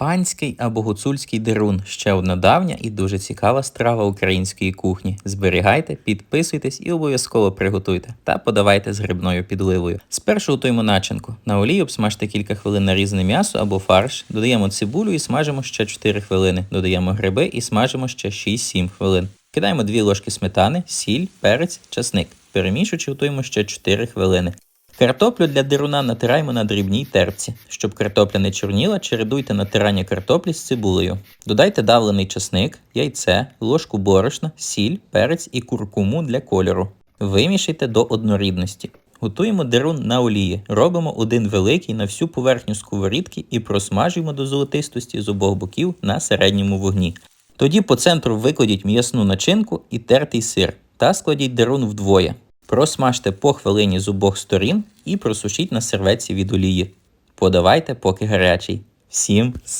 Панський або гуцульський дерун ще одна давня і дуже цікава страва української кухні. Зберігайте, підписуйтесь і обов'язково приготуйте та подавайте з грибною підливою. Спершу готуємо начинку. На олії обсмажте кілька хвилин нарізане м'ясо або фарш. Додаємо цибулю і смажимо ще 4 хвилини. Додаємо гриби і смажимо ще 6-7 хвилин. Кидаємо 2 ложки сметани, сіль, перець, часник. Перемішуючи, готуємо ще 4 хвилини. Картоплю для дируна натираємо на дрібній терпці. Щоб картопля не чорніла, чередуйте натирання картоплі з цибулею. Додайте давлений часник, яйце, ложку борошна, сіль, перець і куркуму для кольору. Вимішайте до однорідності. Готуємо дерун на олії. Робимо один великий на всю поверхню сковорідки і просмажуємо до золотистості з обох боків на середньому вогні. Тоді по центру викладіть м'ясну начинку і тертий сир та складіть дерун вдвоє. Просмажте по хвилині з обох сторін і просушіть на серветці від олії. Подавайте, поки гарячий. Всім смачного!